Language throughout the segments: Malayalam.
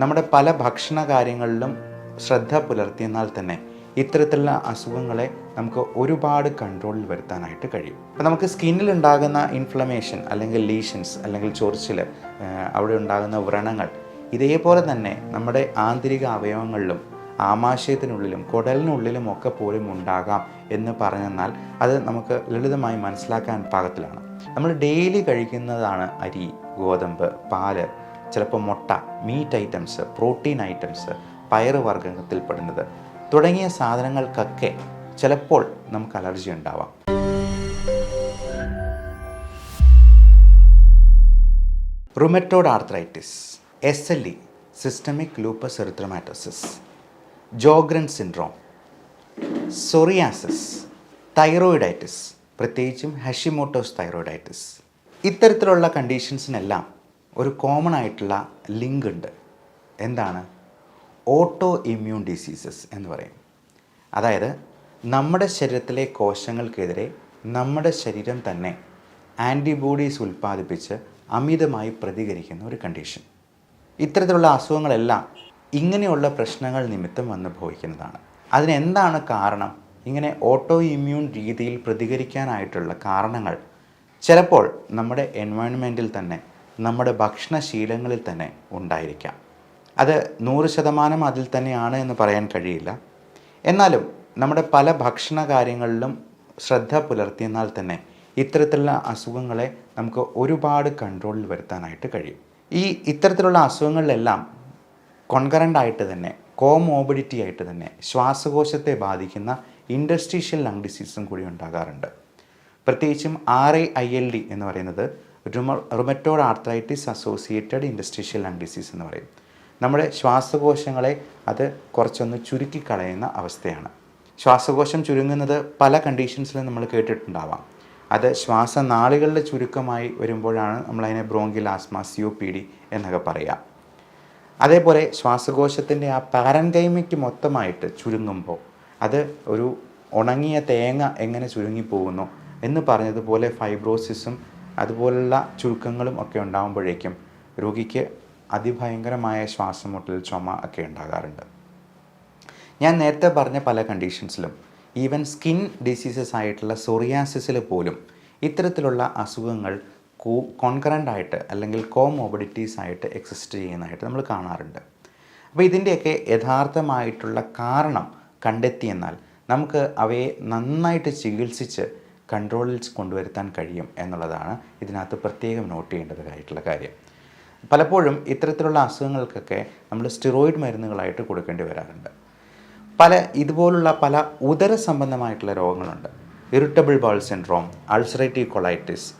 നമ്മുടെ പല ഭക്ഷണ കാര്യങ്ങളിലും ശ്രദ്ധ പുലർത്തിയെന്നാൽ തന്നെ ഇത്തരത്തിലുള്ള അസുഖങ്ങളെ നമുക്ക് ഒരുപാട് കൺട്രോളിൽ വരുത്താനായിട്ട് കഴിയും. അപ്പോൾ നമുക്ക് സ്കിന്നിൽ ഉണ്ടാകുന്ന ഇൻഫ്ലമേഷൻ അല്ലെങ്കിൽ ലീഷൻസ് അല്ലെങ്കിൽ ചൊറിച്ചിൽ അവിടെ ഉണ്ടാകുന്ന വ്രണങ്ങൾ ഇതേപോലെ തന്നെ നമ്മുടെ ആന്തരിക അവയവങ്ങളിലും ആമാശയത്തിനുള്ളിലും കുടലിനുള്ളിലും ഒക്കെ പോലും ഉണ്ടാകാം എന്ന് പറഞ്ഞെന്നാൽ അത് നമുക്ക് ലളിതമായി മനസ്സിലാക്കാൻ പാകത്തിലാണ്. നമ്മൾ ഡെയിലി കഴിക്കുന്നതാണ് അരി ഗോതമ്പ് പാൽ ചിലപ്പോൾ മുട്ട മീറ്റ് ഐറ്റംസ് പ്രോട്ടീൻ ഐറ്റംസ് പയറ് വർഗത്തിൽപ്പെടുന്നത് തുടങ്ങിയ സാധനങ്ങൾക്കൊക്കെ ചിലപ്പോൾ നമുക്ക് അലർജി ഉണ്ടാവാം. Rheumatoid arthritis S L E systemic lupus erythematosus Sjogren syndrome psoriasis thyroiditis പ്രത്യേകിച്ചും ഹഷിമോട്ടോസ് തൈറോയിഡൈറ്റിസ് ഇത്തരത്തിലുള്ള കണ്ടീഷൻസിനെല്ലാം ഒരു കോമൺ ആയിട്ടുള്ള ലിങ്ക് ഉണ്ട്. എന്താണ്? ഓട്ടോ ഇമ്മ്യൂൺ ഡിസീസസ് എന്ന് പറയും. അതായത് നമ്മുടെ ശരീരത്തിലെ കോശങ്ങൾക്കെതിരെ നമ്മുടെ ശരീരം തന്നെ ആന്റിബോഡീസ് ഉൽപ്പാദിപ്പിച്ച് അമിതമായി പ്രതികരിക്കുന്ന ഒരു കണ്ടീഷൻ ഇത്തരത്തിലുള്ള അസുഖങ്ങളെല്ലാം ഇങ്ങനെയുള്ള പ്രശ്നങ്ങൾ നിമിത്തം വന്ന് ഭവിക്കുന്നതാണ്. അതിനെന്താണ് കാരണം? ഇങ്ങനെ ഓട്ടോ ഇമ്മ്യൂൺ രീതിയിൽ പ്രതികരിക്കാനായിട്ടുള്ള കാരണങ്ങൾ ചിലപ്പോൾ നമ്മുടെ എൻവയോൺമെന്റിൽ തന്നെ നമ്മുടെ ഭക്ഷണശീലങ്ങളിൽ തന്നെ ഉണ്ടായിരിക്കാം. അത് നൂറ് ശതമാനം അതിൽ തന്നെയാണ് എന്ന് പറയാൻ കഴിയില്ല. എന്നാലും നമ്മുടെ പല ഭക്ഷണ കാര്യങ്ങളിലും ശ്രദ്ധ പുലർത്തിയെന്നാൽ തന്നെ ഇത്തരത്തിലുള്ള അസുഖങ്ങളെ നമുക്ക് ഒരുപാട് കൺട്രോളിൽ വരുത്താനായിട്ട് കഴിയും. ഈ ഇത്തരത്തിലുള്ള അസുഖങ്ങളിലെല്ലാം കൊൺകറന്റായിട്ട് തന്നെ കോമോബിഡിറ്റി ആയിട്ട് തന്നെ ശ്വാസകോശത്തെ ബാധിക്കുന്ന ഇൻഡസ്ട്രീഷ്യൽ ലങ് ഡിസീസും കൂടി ഉണ്ടാകാറുണ്ട്. പ്രത്യേകിച്ചും ആർ ഐ എൽ ഡി എന്ന് പറയുന്നത് rheuma rheumatoid arthritis associated interstitial lung disease എന്ന് പറയും. നമ്മുടെ ശ്വാസകോശങ്ങളെ അത് കുറച്ചൊന്ന് ചുരുക്കിക്കളയുന്ന അവസ്ഥയാണ്. ശ്വാസകോശം ചുരുങ്ങുന്നത് പല കണ്ടീഷൻസിലും നമ്മൾ കേട്ടിട്ടുണ്ടാവാം. അത് ശ്വാസനാളികളുടെ ചുരുക്കമായി വരുമ്പോഴാണ് നമ്മളതിനെ bronchial asthma C O P D എന്നൊക്കെ പറയുക അതേപോലെ ശ്വാസകോശത്തിന്റെ ആ പാരൻകൈമയ്ക്ക് മൊത്തമായിട്ട് ചുരുങ്ങുമ്പോൾ അത് ഒരു ഉണങ്ങിയ തേങ്ങ എങ്ങനെ ചുരുങ്ങിപ്പോകുന്നു എന്ന് പറഞ്ഞതുപോലെ ഫൈബ്രോസിസും അതുപോലുള്ള ചുരുക്കങ്ങളും ഒക്കെ ഉണ്ടാകുമ്പോഴേക്കും രോഗിക്ക് അതിഭയങ്കരമായ ശ്വാസം മുട്ടൽ ചുമ ഒക്കെ ഉണ്ടാകാറുണ്ട്. ഞാൻ നേരത്തെ പറഞ്ഞ പല കണ്ടീഷൻസിലും ഈവൻ സ്കിൻ ഡിസീസസ് ആയിട്ടുള്ള സൊറിയാസിസിൽ പോലും ഇത്തരത്തിലുള്ള അസുഖങ്ങൾ കോ കോൺകറന്റ് ആയിട്ട് അല്ലെങ്കിൽ കോമോബിഡിറ്റീസ് ആയിട്ട് എക്സിസ്റ്റ് ചെയ്യുന്നതായിട്ട് നമ്മൾ കാണാറുണ്ട്. അപ്പോൾ ഇതിന്റെയൊക്കെ യഥാർത്ഥമായിട്ടുള്ള കാരണം കണ്ടെത്തിയെന്നാൽ നമുക്ക് അവയെ നന്നായിട്ട് ചികിത്സിച്ച് കൺട്രോളിൽ കൊണ്ടുവരുത്താൻ കഴിയും എന്നുള്ളതാണ് ഇതിനകത്ത് പ്രത്യേകം നോട്ട് ചെയ്യേണ്ടതായിട്ടുള്ള കാര്യം. പലപ്പോഴും ഇത്തരത്തിലുള്ള അസുഖങ്ങൾക്കൊക്കെ നമ്മൾ സ്റ്റിറോയിഡ് മരുന്നുകളായിട്ട് കൊടുക്കേണ്ടി വരാറുണ്ട്. പല ഇതുപോലുള്ള പല ഉദര സംബന്ധമായിട്ടുള്ള രോഗങ്ങളുണ്ട്. Irritable bowel syndrome ulcerative colitis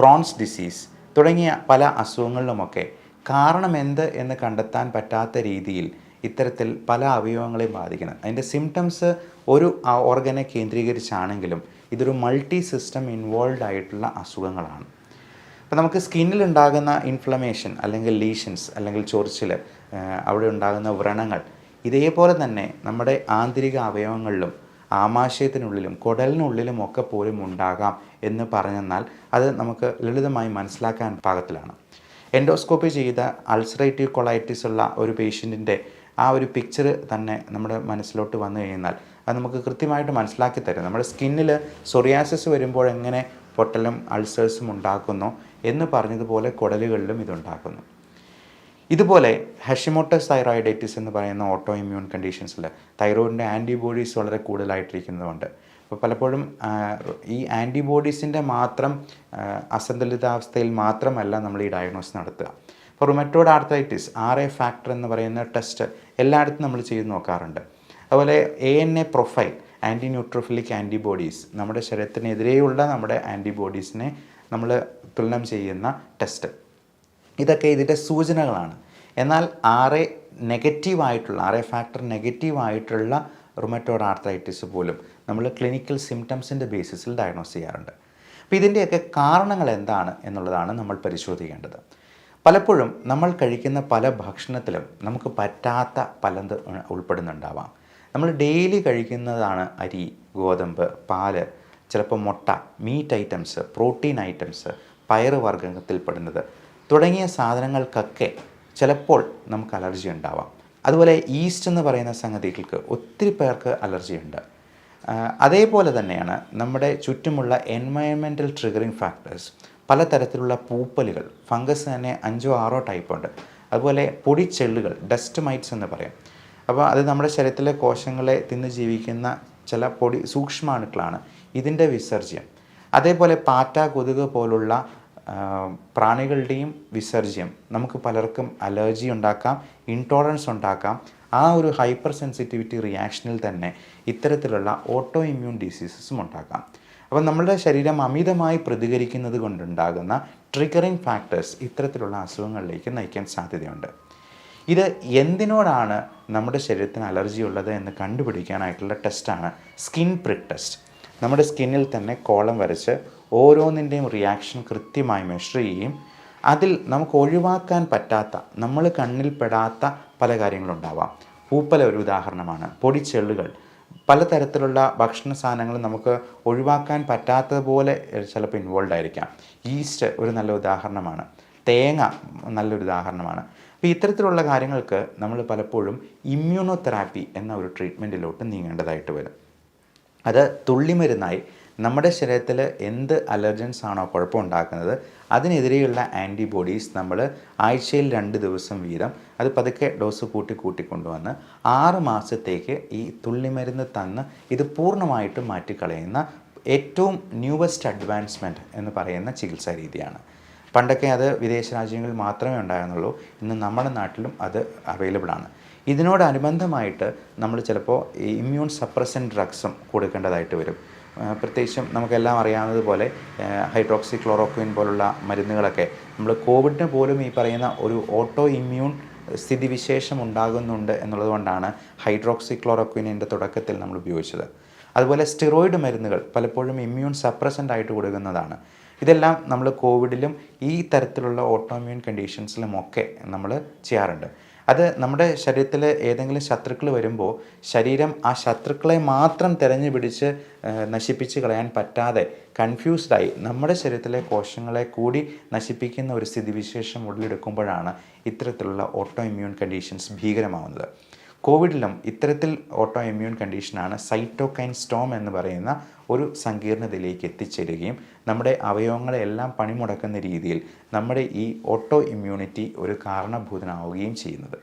Crohn's disease തുടങ്ങിയ പല അസുഖങ്ങളിലുമൊക്കെ കാരണം എന്ത് എന്ന് കണ്ടെത്താൻ പറ്റാത്ത രീതിയിൽ ഇത്തരത്തിൽ പല അവയവങ്ങളെയും ബാധിക്കുന്നത് അതിന്റെ സിംറ്റംസ് ഒരു ഓർഗനെ കേന്ദ്രീകരിച്ചാണെങ്കിലും ഇതൊരു മൾട്ടി സിസ്റ്റം ഇൻവോൾവ് ആയിട്ടുള്ള അസുഖങ്ങളാണ്. അപ്പോൾ നമുക്ക് സ്കിന്നിൽ ഉണ്ടാകുന്ന ഇൻഫ്ലമേഷൻ അല്ലെങ്കിൽ ലീഷൻസ് അല്ലെങ്കിൽ ചൊറിച്ചിൽ അവിടെ ഉണ്ടാകുന്ന വ്രണങ്ങൾ ഇതേപോലെ തന്നെ നമ്മുടെ ആന്തരിക അവയവങ്ങളിലും ആമാശയത്തിനുള്ളിലും കുടലിനുള്ളിലും ഒക്കെ പോലും ഉണ്ടാകാം എന്ന് പറഞ്ഞെന്നാൽ അത് നമുക്ക് ലളിതമായി മനസ്സിലാക്കാൻ പാകത്തിലാണ്. എൻഡോസ്കോപ്പി ചെയ്ത അൾസറേറ്റീവ് കൊളൈറ്റിസ് ഉള്ള ഒരു പേഷ്യന്റിന്റെ ആ ഒരു പിക്ചർ തന്നെ നമ്മുടെ മനസ്സിലോട്ട് വന്നു കഴിഞ്ഞാൽ അത് നമുക്ക് കൃത്യമായിട്ട് മനസ്സിലാക്കി തരും. നമ്മുടെ സ്കിന്നിൽ സൊറിയാസിസ് വരുമ്പോൾ എങ്ങനെ പൊട്ടലും അൾസേഴ്സും ഉണ്ടാക്കുന്നു എന്ന് പറഞ്ഞതുപോലെ കുടലുകളിലും ഇതുണ്ടാക്കുന്നു. ഇതുപോലെ ഹഷിമോട്ടസ് തൈറോയിഡൈറ്റിസ് എന്ന് പറയുന്ന ഓട്ടോ ഇമ്മ്യൂൺ കണ്ടീഷൻസിൽ തൈറോയിഡിന്റെ ആന്റിബോഡീസ് വളരെ കൂടുതലായിട്ടിരിക്കുന്നതുകൊണ്ട് അപ്പോൾ പലപ്പോഴും ഈ ആന്റിബോഡീസിന്റെ മാത്രം അസന്തുലിതാവസ്ഥയിൽ മാത്രമല്ല നമ്മൾ ഈ ഡയഗ്നോസ് നടത്തുക. ഇപ്പോൾ rheumatoid arthritis R A factor എന്ന് പറയുന്ന ടെസ്റ്റ് എല്ലായിടത്തും നമ്മൾ ചെയ്ത് നോക്കാറുണ്ട്. അതുപോലെ A N A profile anti neutrophilic antibodies നമ്മുടെ ശരീരത്തിനെതിരെയുള്ള നമ്മുടെ ആന്റിബോഡീസിനെ നമ്മൾ തുലനം ചെയ്യുന്ന ടെസ്റ്റ് ഇതൊക്കെ ഇതിന്റെ സൂചനകളാണ്. എന്നാൽ ആറ് നെഗറ്റീവ് നെഗറ്റീവായിട്ടുള്ള ആറ് ഫാക്ടർ ഫാക്ടർ നെഗറ്റീവായിട്ടുള്ള റുമറ്റോഡ് ആർത്രൈറ്റിസ് പോലും നമ്മൾ ക്ലിനിക്കൽ സിംറ്റംസിന്റെ ബേസിസിൽ ഡയഗ്നോസ് ചെയ്യാറുണ്ട്. അപ്പോൾ ഇതിന്റെയൊക്കെ കാരണങ്ങൾ എന്താണ് എന്നുള്ളതാണ് നമ്മൾ പരിശോധിക്കേണ്ടത്. പലപ്പോഴും നമ്മൾ കഴിക്കുന്ന പല ഭക്ഷണത്തിലും നമുക്ക് പറ്റാത്ത പലത് ഉൾപ്പെടുന്നുണ്ടാവാം. നമ്മൾ ഡെയിലി കഴിക്കുന്നതാണ് അരി ഗോതമ്പ് പാൽ ചിലപ്പോൾ മുട്ട മീറ്റ് ഐറ്റംസ് പ്രോട്ടീൻ ഐറ്റംസ് പയറ് വർഗത്തിൽപ്പെടുന്നത് തുടങ്ങിയ സാധനങ്ങൾക്കൊക്കെ ചിലപ്പോൾ നമുക്ക് അലർജി ഉണ്ടാവാം. അതുപോലെ ഈസ്റ്റ് എന്ന് പറയുന്ന സംഗതികൾക്ക് ഒത്തിരി പേർക്ക് അലർജി ഉണ്ട്. അതേപോലെ തന്നെയാണ് നമ്മുടെ ചുറ്റുമുള്ള എൻവയൺമെന്റൽ ട്രിഗറിങ് ഫാക്ടേഴ്സ് പലതരത്തിലുള്ള പൂപ്പലുകൾ ഫംഗസ് തന്നെ അഞ്ചോ ആറോ ടൈപ്പുണ്ട് അതുപോലെ പൊടിച്ചെള്ളുകൾ ഡസ്റ്റ് മൈറ്റ്സ് എന്ന് പറയും. അപ്പോൾ അത് നമ്മുടെ ശരീരത്തിലെ കോശങ്ങളെ തിന്ന് ജീവിക്കുന്ന ചില പൊടി സൂക്ഷ്മാണുക്കളാണ്. ഇതിന്റെ വിസർജ്യം. അതേപോലെ പാറ്റ കൊതുക് പോലുള്ള പ്രാണികളുടെയും വിസർജ്യം. നമുക്ക് പലർക്കും അലർജി ഉണ്ടാക്കാം ഇൻടോളറൻസ് ഉണ്ടാക്കാം. ആ ഒരു ഹൈപ്പർ സെൻസിറ്റിവിറ്റി റിയാക്ഷനിൽ തന്നെ ഇത്തരത്തിലുള്ള ഓട്ടോ ഇമ്മ്യൂൺ ഡിസീസസും ഉണ്ടാക്കാം. അപ്പോൾ നമ്മളുടെ ശരീരം അമിതമായി പ്രതികരിക്കുന്നത് കൊണ്ടുണ്ടാകുന്ന ട്രിഗറിംഗ് ഫാക്ടേഴ്സ് ഇത്തരത്തിലുള്ള അസുഖങ്ങളിലേക്ക് നയിക്കാൻ സാധ്യതയുണ്ട്. ഇത് എന്തിനോടാണ് നമ്മുടെ ശരീരത്തിന് അലർജി ഉള്ളത് എന്ന് കണ്ടുപിടിക്കാനായിട്ടുള്ള ടെസ്റ്റാണ് സ്കിൻ പ്രിക് ടെസ്റ്റ്. നമ്മുടെ സ്കിന്നിൽ തന്നെ കോളം വരച്ച് ഓരോന്നിന്റെയും റിയാക്ഷൻ കൃത്യമായി മെഷർ ചെയ്യുകയും അതിൽ നമുക്ക് ഒഴിവാക്കാൻ പറ്റാത്ത നമ്മൾ കണ്ണിൽ പെടാത്ത പല കാര്യങ്ങളുണ്ടാവാം. പൂപ്പല ഒരു ഉദാഹരണമാണ്. പൊടിച്ചെള്ളുകൾ പലതരത്തിലുള്ള ഭക്ഷണ സാധനങ്ങൾ നമുക്ക് ഒഴിവാക്കാൻ പറ്റാത്തതുപോലെ ചിലപ്പോൾ ഇൻവോൾവ് ആയിരിക്കാം. ഈസ്റ്റ് ഒരു നല്ല ഉദാഹരണമാണ്. തേങ്ങ നല്ലൊരു ഉദാഹരണമാണ്. അപ്പോൾ ഇത്തരത്തിലുള്ള കാര്യങ്ങൾക്ക് നമ്മൾ പലപ്പോഴും ഇമ്മ്യൂണോ തെറാപ്പി എന്ന ഒരു ട്രീറ്റ്മെന്റിലോട്ട് നീങ്ങേണ്ടതായിട്ട് വരും. അത് തുള്ളിമരുന്നായി നമ്മുടെ ശരീരത്തിൽ എന്ത് അലർജൻസ് ആണോ കുഴപ്പമുണ്ടാക്കുന്നത് അതിനെതിരെയുള്ള ആന്റിബോഡീസ് നമ്മൾ ആഴ്ചയിൽ രണ്ട് ദിവസം വീതം അത് പതുക്കെ ഡോസ് കൂട്ടി കൂട്ടി കൊണ്ടുവന്ന് ആറ് മാസത്തേക്ക് ഈ തുള്ളിമരുന്ന് തന്ന് ഇത് പൂർണമായിട്ടും മാറ്റിക്കളയുന്ന ഏറ്റവും ന്യൂവസ്റ്റ് അഡ്വാൻസ്മെന്റ് എന്ന് പറയുന്ന ചികിത്സാ രീതിയാണ്. പണ്ടൊക്കെ അത് വിദേശ രാജ്യങ്ങളിൽ മാത്രമേ ഉണ്ടായിരുന്നുള്ളൂ. ഇന്ന് നമ്മുടെ നാട്ടിലും അത് അവൈലബിൾ ആണ്. ഇതിനോടനുബന്ധമായിട്ട് നമ്മൾ ചിലപ്പോൾ ഈ ഇമ്മ്യൂൺ സപ്രസൻ ഡ്രഗ്സും കൊടുക്കേണ്ടതായിട്ട് വരും. പ്രത്യേകിച്ചും നമുക്കെല്ലാം അറിയാവുന്നതുപോലെ ഹൈഡ്രോക്സി ക്ലോറോക്വിൻ പോലുള്ള മരുന്നുകളൊക്കെ നമ്മൾ കോവിഡിന് പോലും ഈ പറയുന്ന ഒരു ഓട്ടോ ഇമ്മ്യൂൺ സ്ഥിതിവിശേഷം ഉണ്ടാകുന്നുണ്ട് എന്നുള്ളത് കൊണ്ടാണ് ഹൈഡ്രോക്സി ക്ലോറോക്വിനിന്റെ തുടക്കത്തിൽ നമ്മൾ ഉപയോഗിച്ചത്. അതുപോലെ സ്റ്റിറോയിഡ് മരുന്നുകൾ പലപ്പോഴും ഇമ്മ്യൂൺ സപ്രസന്റ് ആയിട്ട് കൊടുക്കുന്നതാണ്. ഇതെല്ലാം നമ്മൾ കോവിഡിലും ഈ തരത്തിലുള്ള ഓട്ടോമ്യൂൺ കണ്ടീഷൻസിലും ഒക്കെ നമ്മൾ ചെയ്യാറുണ്ട്. അത് നമ്മുടെ ശരീരത്തിൽ ഏതെങ്കിലും ശത്രുക്കൾ വരുമ്പോൾ ശരീരം ആ ശത്രുക്കളെ മാത്രം തിരഞ്ഞു പിടിച്ച് നശിപ്പിച്ച് കളയാൻ പറ്റാതെ കൺഫ്യൂസ്ഡായി നമ്മുടെ ശരീരത്തിലെ കോശങ്ങളെ കൂടി നശിപ്പിക്കുന്ന ഒരു സ്ഥിതിവിശേഷം ഉടലെടുക്കുമ്പോഴാണ് ഇത്തരത്തിലുള്ള ഓട്ടോ ഇമ്മ്യൂൺ കണ്ടീഷൻസ് ഭീകരമാവുന്നത്. കോവിഡിലും ഇത്തരത്തിൽ ഓട്ടോ ഇമ്മ്യൂൺ കണ്ടീഷനാണ് സൈറ്റോകൈൻ സ്റ്റോം എന്ന് പറയുന്ന ഒരു സങ്കീർണതയിലേക്ക് എത്തിച്ചേരുകയും നമ്മുടെ അവയവങ്ങളെല്ലാം പണിമുടക്കുന്ന രീതിയിൽ നമ്മുടെ ഈ ഓട്ടോ ഇമ്മ്യൂണിറ്റി ഒരു കാരണഭൂതനാവുകയും ചെയ്യുന്നത്.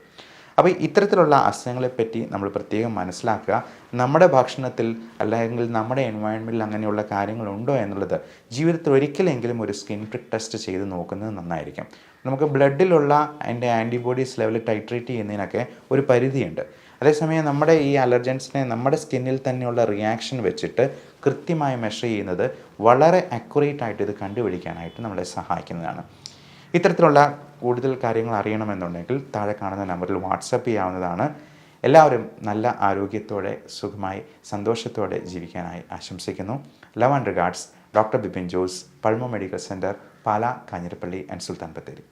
അപ്പോൾ ഇത്തരത്തിലുള്ള അസുഖങ്ങളെപ്പറ്റി നമ്മൾ പ്രത്യേകം മനസ്സിലാക്കുക. നമ്മുടെ ഭക്ഷണത്തിൽ അല്ലെങ്കിൽ നമ്മുടെ എൻവയൺമെന്റിൽ അങ്ങനെയുള്ള കാര്യങ്ങളുണ്ടോ എന്നുള്ളത് ജീവിതത്തിൽ ഒരിക്കലെങ്കിലും ഒരു സ്കിൻ പ്രിക് ടെസ്റ്റ് ചെയ്ത് നോക്കുന്നത് നന്നായിരിക്കും. നമുക്ക് ബ്ലഡിലുള്ള അതിന്റെ ആന്റിബോഡീസ് ലെവൽ ടൈട്രേറ്റ് ചെയ്യുന്നതിനൊക്കെ ഒരു പരിധിയുണ്ട്. അതേസമയം നമ്മുടെ ഈ അലർജൻസിനെ നമ്മുടെ സ്കിന്നിൽ തന്നെയുള്ള റിയാക്ഷൻ വെച്ചിട്ട് കൃത്യമായി മെഷർ ചെയ്യുന്നത് വളരെ അക്യുറേറ്റ് ആയിട്ട് ഇത് കണ്ടുപിടിക്കാനായിട്ട് നമ്മളെ സഹായിക്കുന്നതാണ്. ഇത്തരത്തിലുള്ള കൂടുതൽ കാര്യങ്ങൾ അറിയണമെന്നുണ്ടെങ്കിൽ താഴെ കാണുന്ന നമ്പറിൽ വാട്സപ്പ് ചെയ്യാവുന്നതാണ്. എല്ലാവരും നല്ല ആരോഗ്യത്തോടെ സുഖമായി സന്തോഷത്തോടെ ജീവിക്കാനായി ആശംസിക്കുന്നു. Love and regards doctor Bipin Jose Pulma medical centre Pala Kanjirappally and Sultan Bathery